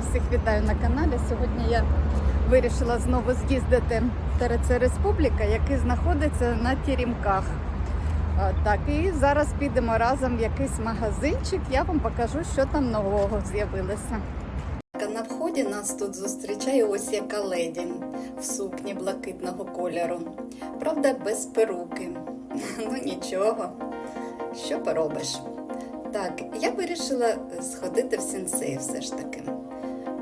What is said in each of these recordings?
Всіх вітаю на каналі. Сьогодні я вирішила знову з'їздити в ТРЦ Республіка, який знаходиться на Тірімках. Так, і зараз підемо разом в якийсь магазинчик. Я вам покажу, що там нового з'явилося. На вході нас тут зустрічає ось яка леді в сукні блакитного кольору. Правда, без перуки. Ну нічого, що поробиш. Так, я вирішила сходити в сенсей все ж таки.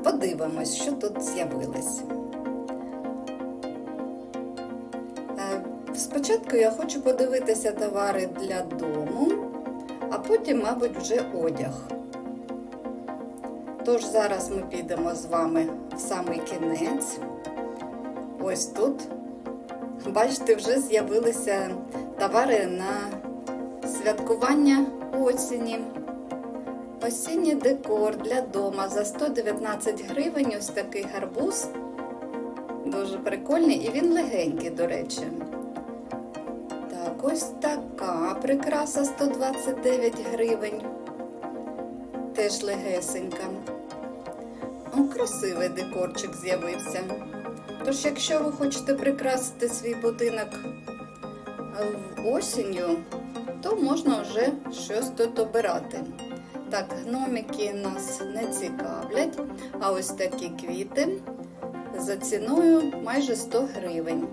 Подивимось, що тут з'явилось. Е, Спочатку я хочу подивитися товари для дому, а потім, мабуть, вже одяг. Тож зараз ми підемо з вами в самий кінець. Ось тут. Бачите, вже з'явилися товари на святкування осені. Осінній декор для дома за 119 гривень. Ось такий гарбуз. Дуже прикольний і він легенький, до речі. Так, ось така прикраса 129 гривень. Теж легесенька. О, красивий декорчик з'явився. Тож, якщо ви хочете прикрасити свій будинок осінню, то можна вже щось тут обирати. Так, гномики нас не цікавлять, а ось такі квіти за ціною майже 100 гривень.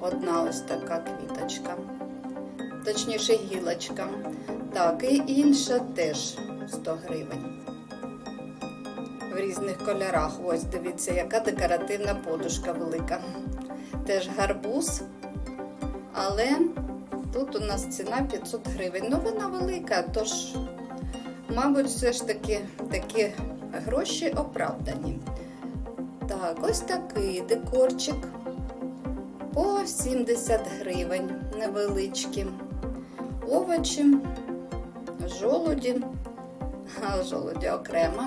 Одна ось така квіточка, точніше гілочка. Так, і інша теж 100 гривень. В різних кольорах. Ось дивіться, яка декоративна подушка велика. Теж гарбуз, але тут у нас ціна 500 гривень. Ну, вона велика, тож, мабуть, все ж таки такі гроші оправдані. Так, ось такий декорчик по 70 гривень невеличкі. Овочі, жолуді, а жолуді окремо.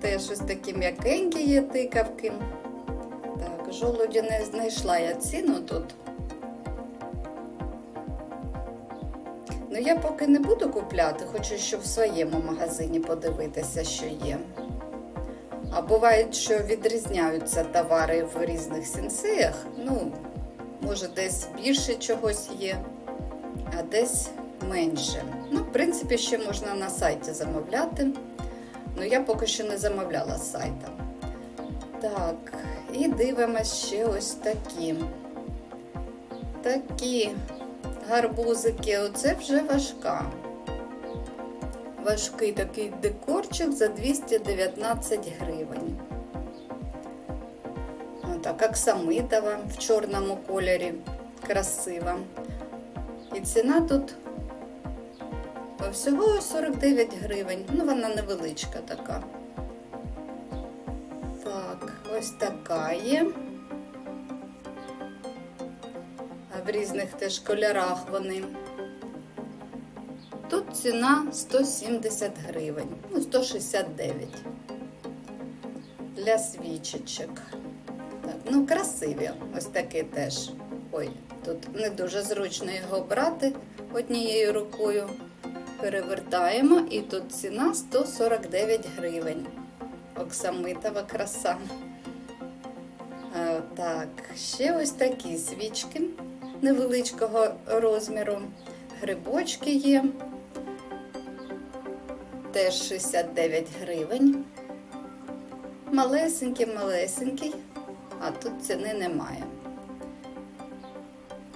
Теж ось такі м'якенькі є тикавки. Так, жолуді не знайшла я ціну тут. Ну, я поки не буду купляти, хочу, щоб в своєму магазині подивитися, що є. А буває, що відрізняються товари в різних сенсеях. Ну, може, десь більше чогось є, а десь менше. Ну, в принципі, ще можна на сайті замовляти. Ну, я поки що не замовляла з сайта. Так, і дивимося ще ось такі. Такі гарбузики. Оце вже важка. Важкий такий декорчик за 219 гривень. Так, аксамитова в чорному кольорі. Красива. І ціна тут всього 49 гривень. Ну, вона невеличка така. Так, ось така є. В різних теж кольорах вони. Тут ціна 170 гривень, ну 169 для свічечок. Так, ну красиві, ось такі теж. Ой, тут не дуже зручно його брати однією рукою. Перевертаємо і тут ціна 149 гривень. Оксамитова краса. Так, ще ось такі свічки невеличкого розміру. Грибочки є. Теж 69 гривень. Малесенький, малесенький, а тут ціни немає.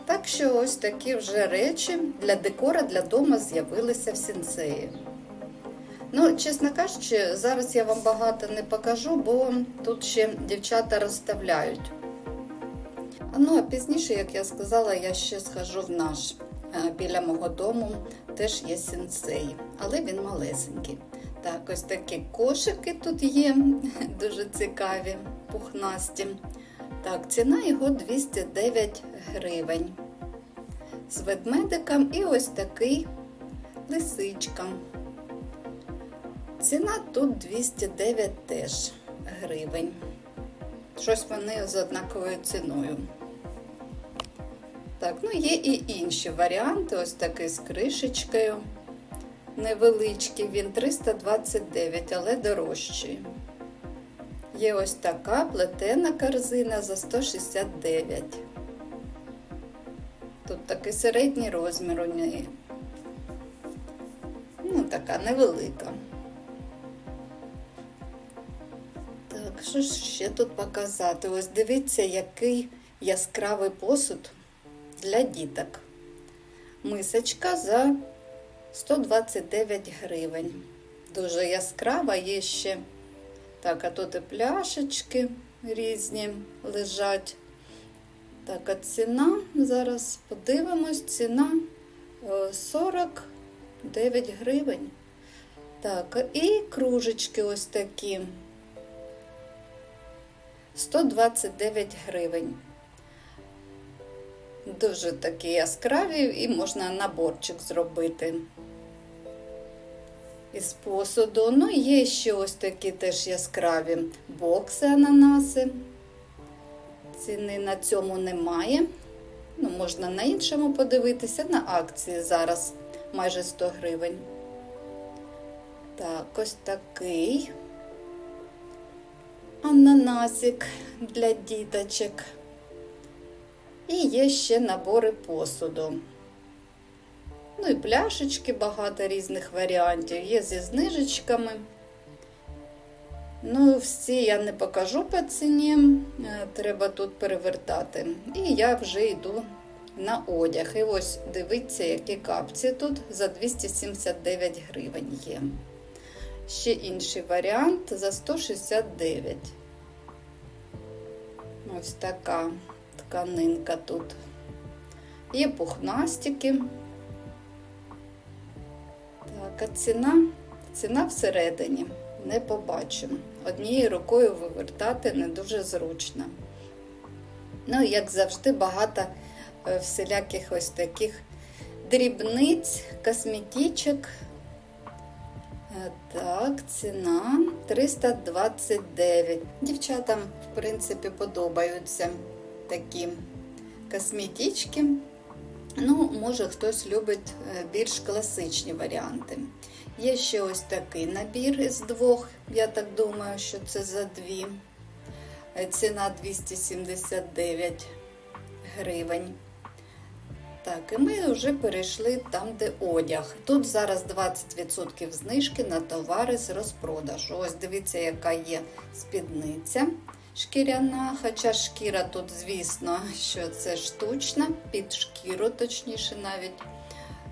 Так що ось такі вже речі для декора для дому з'явилися в сенсеї. Ну, чесно кажучи, зараз я вам багато не покажу, бо тут ще дівчата розставляють. Ну, а пізніше, як я сказала, я ще схожу в наш. Е, Біля мого дому теж є сенсей, але він малесенький. Так, ось такі кошики тут є, дуже цікаві, пухнасті. Так, ціна його 209 гривень. З ведмедиком і ось такий лисичка. Ціна тут 209 теж гривень. Щось вони з однаковою ціною. Так, ну є і інші варіанти, ось такий з кришечкою. невеличкий, він 329, але дорожчий. Є ось така плетена корзина за 169. Тут такий середній розмір у неї. Ну, така невелика. Так, що ж ще тут показати? Ось дивіться, який яскравий посуд для діток. Мисочка за 129 гривень. Дуже яскрава, є ще. Так, а тут і пляшечки різні лежать. Так, а ціна, зараз подивимось, ціна е, 49 гривень. Так, і кружечки ось такі. 129 гривень. Дуже такі яскраві і можна наборчик зробити із посуду. Ну, є ще ось такі теж яскраві бокси ананаси. Ціни на цьому немає. Ну, можна на іншому подивитися. На акції зараз майже 100 гривень. Так, ось такий ананасик для діточок. І є ще набори посуду. Ну і пляшечки, багато різних варіантів. Є зі знижечками. Ну, всі я не покажу по ціні, е, треба тут перевертати. І я вже йду на одяг. І ось дивіться, які капці тут за 279 гривень є. Ще інший варіант за 169. Ось така тканинка тут. Є пухнастики. Так, а ціна, ціна всередині не побачимо. Однією рукою вивертати не дуже зручно. Ну, як завжди, багато е, всіляких ось таких дрібниць, косметичок. Е, Так, ціна 329. Дівчатам, в принципі, подобаються такі косметички. Ну, може, хтось любить е, більш класичні варіанти. Є ще ось такий набір із двох, я так думаю, що це за дві. Е, Ціна 279 гривень. Так, і ми вже перейшли там, де одяг. Тут зараз 20% знижки на товари з розпродажу. Ось дивіться, яка є спідниця шкіряна, хоча шкіра тут, звісно, що це штучна, під шкіру, точніше навіть.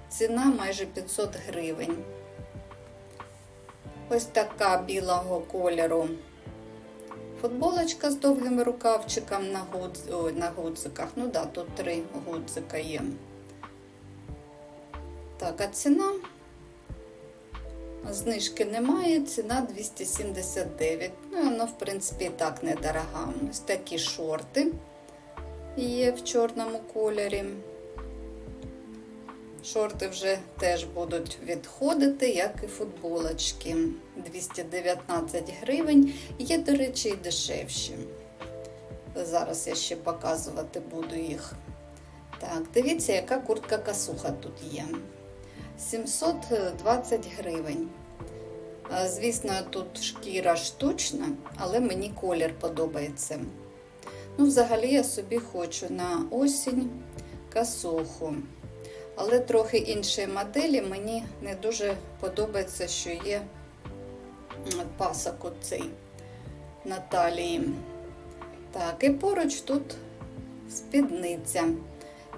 Ціна майже 500 гривень. Ось така білого кольору. Футболочка з довгим рукавчиком на, гудз... Ой, на гудзиках. Ну да, тут три гудзика є. Так, а ціна? Знижки немає, ціна 279. Ну, воно, в принципі, і так недорога. Ось такі шорти є в чорному кольорі. Шорти вже теж будуть відходити, як і футболочки. 219 гривень. Є, до речі, і дешевші. Зараз я ще показувати буду їх. Так, дивіться, яка куртка касуха тут є. 720 гривень. Звісно, тут шкіра штучна, але мені колір подобається. Ну, взагалі, я собі хочу на осінь касуху. Але трохи інші моделі мені не дуже подобається, що є пасок оцей на талії. Так, і поруч тут спідниця.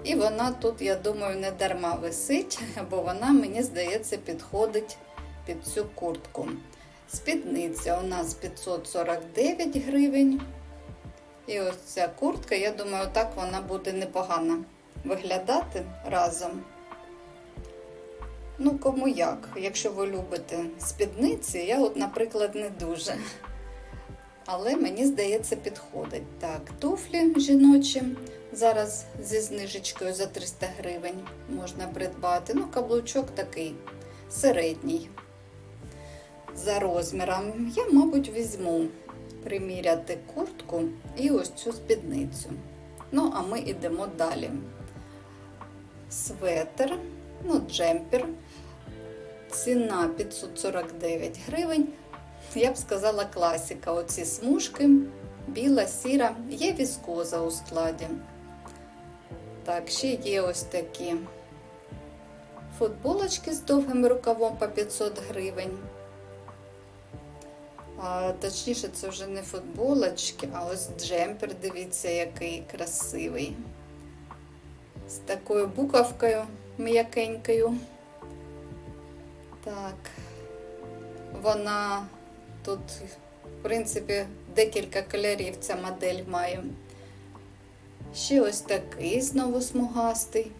І вона тут, я думаю, не дарма висить, бо вона, мені здається, підходить під цю куртку. Спідниця у нас 549 гривень. І ось ця куртка, я думаю, так вона буде непогано виглядати разом. Ну, кому як. Якщо ви любите спідниці, я, от, наприклад, не дуже. Але мені здається, підходить. Так, туфлі жіночі. Зараз зі знижечкою за 300 гривень можна придбати. Ну, каблучок такий середній. За розміром я, мабуть, візьму приміряти куртку і ось цю спідницю. Ну, а ми йдемо далі. Светр, ну, джемпер. Ціна 549 гривень. Я б сказала класика. Оці смужки, біла, сіра, є віскоза у складі. Так, ще є ось такі футболочки з довгим рукавом по 500 гривень. Точніше, це вже не футболочки, а ось джемпер, дивіться, який красивий. З такою буковкою м'якенькою. Так, вона тут, в принципі, декілька кольорів ця модель має. Ще ось такий знову смугастий.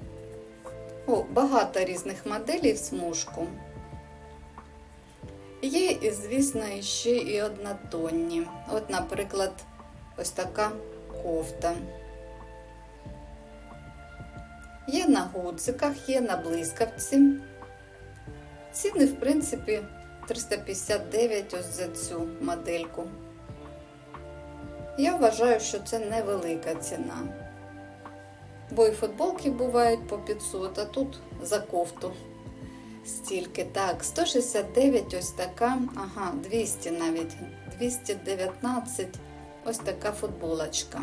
О, багато різних моделей в смужку. Є, і, звісно, ще і однотонні. От, наприклад, ось така кофта. Є на гудзиках, є на блискавці. Ціни, в принципі, 359 ось за цю модельку. Я вважаю, що це невелика ціна. Бо і футболки бувають по 500, а тут за кофту. Стільки. Так, 169 ось така, ага, 200 навіть, 219 ось така футболочка.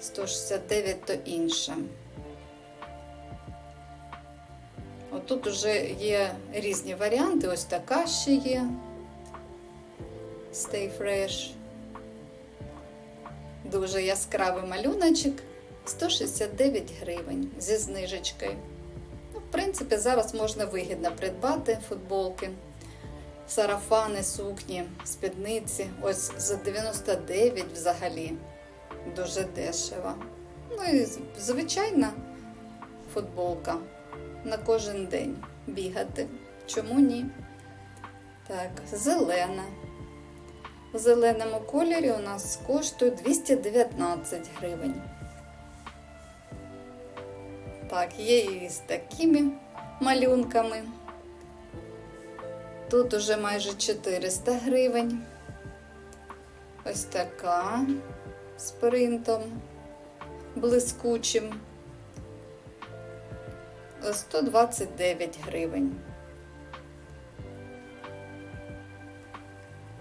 169 то інша. Отут вже є різні варіанти, ось така ще є. Stay Fresh. Дуже яскравий малюночок. 169 гривень зі знижечкою. Ну, в принципі, зараз можна вигідно придбати футболки, сарафани, сукні, спідниці. Ось за 99 взагалі. Дуже дешево. Ну і звичайна футболка на кожен день бігати. Чому ні? Так, зелена. В зеленому кольорі у нас коштує 219 гривень. Так, є і з такими малюнками. Тут уже майже 400 гривень. Ось така з принтом блискучим. 129 гривень.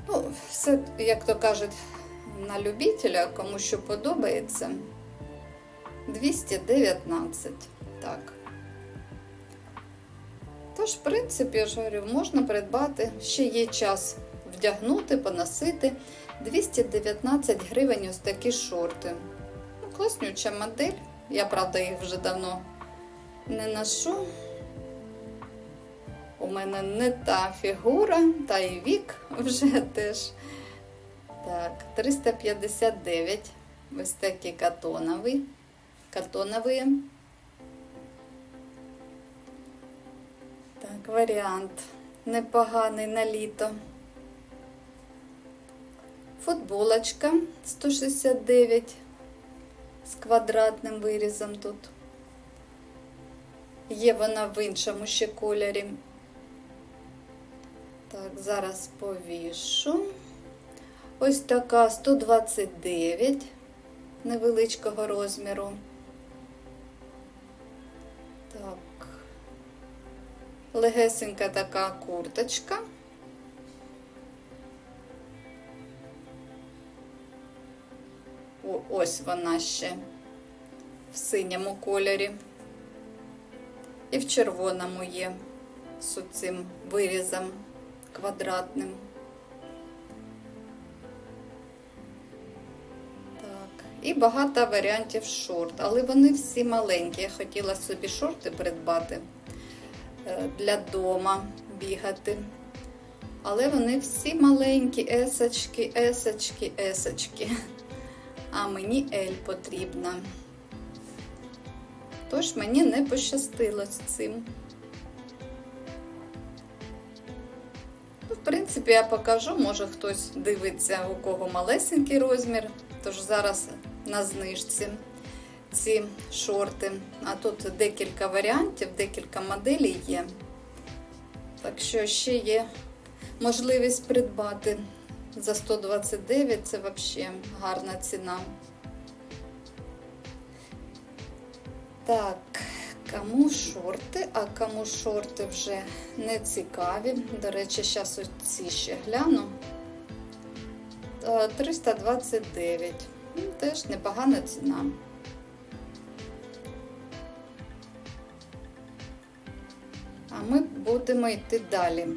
Ну, все, як то кажуть, на любителя, кому що подобається. 219. Так. Тож, в принципі, я говорю, можна придбати, ще є час вдягнути, поносити. 219 гривень ось такі шорти. Ну, класнюча модель. Я, правда, їх вже давно не ношу. У мене не та фігура, та і вік вже теж. Так, 359. Ось такі катонові. Катонові. Так, варіант непоганий на літо. Футболочка 169 з квадратним вирізом тут. Є вона в іншому ще кольорі. Так, зараз повішу. Ось така 129 невеличкого розміру. Легесенька така курточка. Ось вона ще в синьому кольорі. І в червоному є з цим вирізом квадратним. Так, і багато варіантів шорт, але вони всі маленькі. Я хотіла собі шорти придбати для дома бігати. Але вони всі маленькі, есочки, есочки, есочки. А мені ель потрібна. Тож мені не пощастило з цим. Ну, В принципі, я покажу, може хтось дивиться, у кого малесенький розмір. Тож зараз на знижці ці шорти. А тут декілька варіантів, декілька моделей є. Так що ще є можливість придбати за 129 це взагалі гарна ціна. Так, Кому шорти, а кому шорти вже не цікаві. До речі, зараз ці ще гляну. Е, 329. Ну, Теж непогана ціна. Будемо йти далі.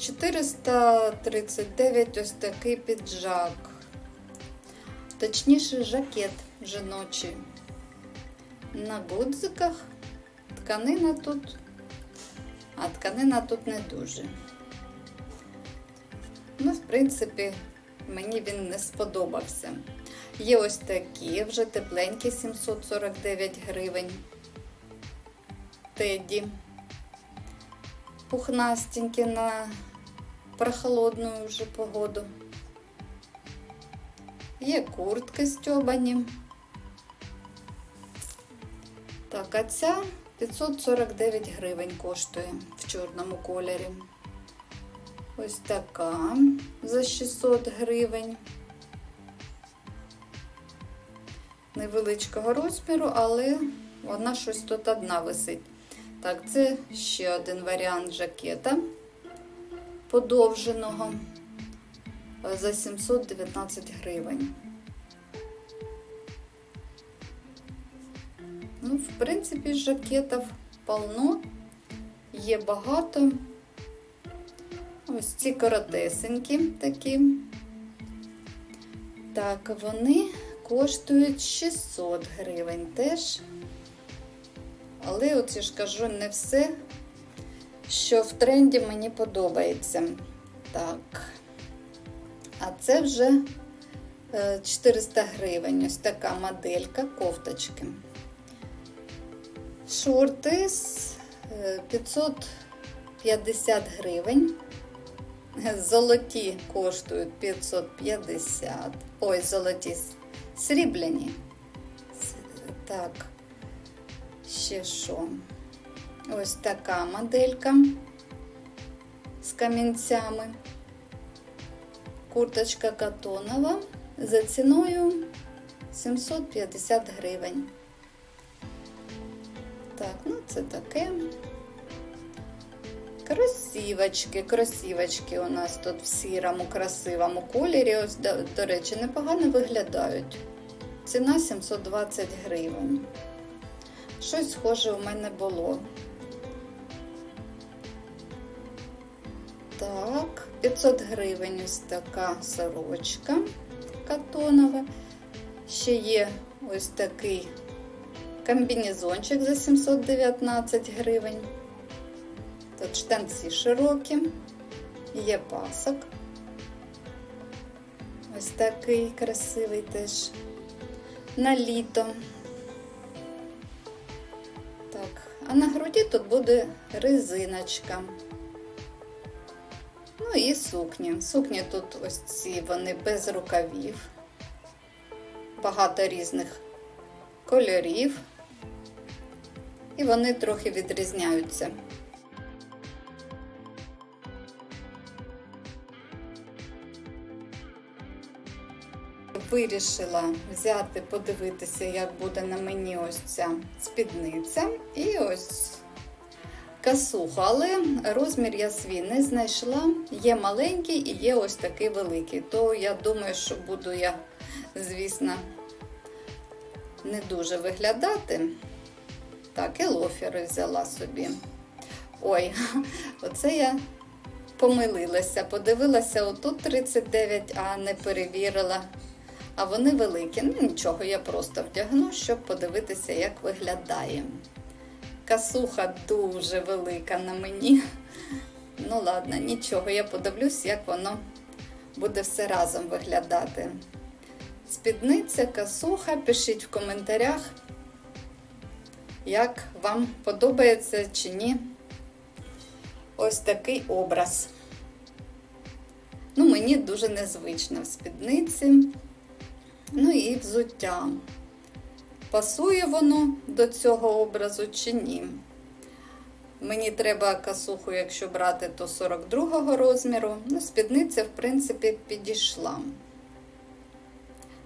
439 ось такий піджак. Точніше, жакет жіночий. На гудзиках. Тканина тут, а тканина тут не дуже. Ну, в принципі, мені він не сподобався. Є ось такі, вже тепленькі 749 гривень. Теді. Пухнастенькі на прохолодну вже погоду. Є куртки стьобані. Так, а ця 549 гривень коштує в чорному кольорі. Ось така за 600 гривень. Невеличкого розміру, але вона щось тут одна висить. Так, це ще один варіант жакета подовженого за 719 гривень. Ну, в принципі, жакетів полно, є багато. Ось ці коротесенькі такі. Так, вони коштують 600 гривень теж. Але, от я ж кажу, не все, що в тренді мені подобається. Так. А це вже 400 гривень. Ось така моделька кофточки. Шорти з 550 гривень. Золоті коштують 550. Ой, золоті срібляні. Так, ще що? Ось така моделька з камінцями. Курточка катонова за ціною 750 гривень. Так, ну це таке. Красивочки, красивочки у нас тут в сірому, красивому кольорі. Ось, до, до речі, непогано виглядають. Ціна 720 гривень. Щось схоже у мене було. Так, 500 гривень ось така сорочка катонова. Ще є ось такий комбінезончик за 719 гривень. Тут штанці широкі, є пасок. Ось такий красивий теж на літо. А на груді тут буде резиночка. Ну і сукні. Сукні тут ось ці, вони без рукавів, багато різних кольорів, і вони трохи відрізняються. Вирішила взяти, подивитися, як буде на мені ось ця спідниця. І ось касуху. Але розмір я свій не знайшла. Є маленький і є ось такий великий. То я думаю, що буду я, звісно, не дуже виглядати. Так, і лофери взяла собі. Ой, оце я помилилася. Подивилася, отут 39, а не перевірила. А вони великі. Ну нічого, я просто вдягну, щоб подивитися, як виглядає. Касуха дуже велика на мені. Ну, ладно, нічого, я подивлюсь, як воно буде все разом виглядати. Спідниця, касуха, пишіть в коментарях, як вам подобається чи ні ось такий образ. Ну, мені дуже незвично в спідниці. Ну і взуття. Пасує воно до цього образу чи ні. Мені треба касуху, якщо брати, то 42 розміру. Ну, спідниця, в принципі, підійшла.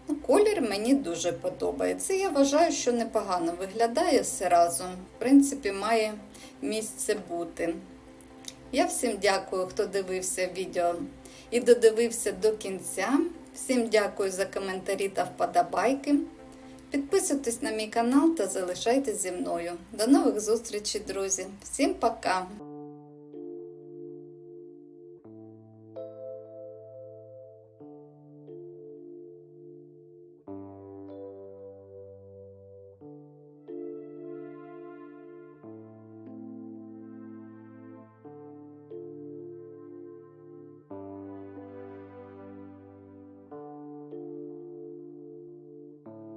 Ну, колір мені дуже подобається. Я вважаю, що непогано виглядає все разом. В принципі, має місце бути. Я всім дякую, хто дивився відео і додивився до кінця. Всім дякую за коментарі та вподобайки. Підписуйтесь на мій канал та залишайтесь зі мною. До нових зустрічей, друзі. Всім пока!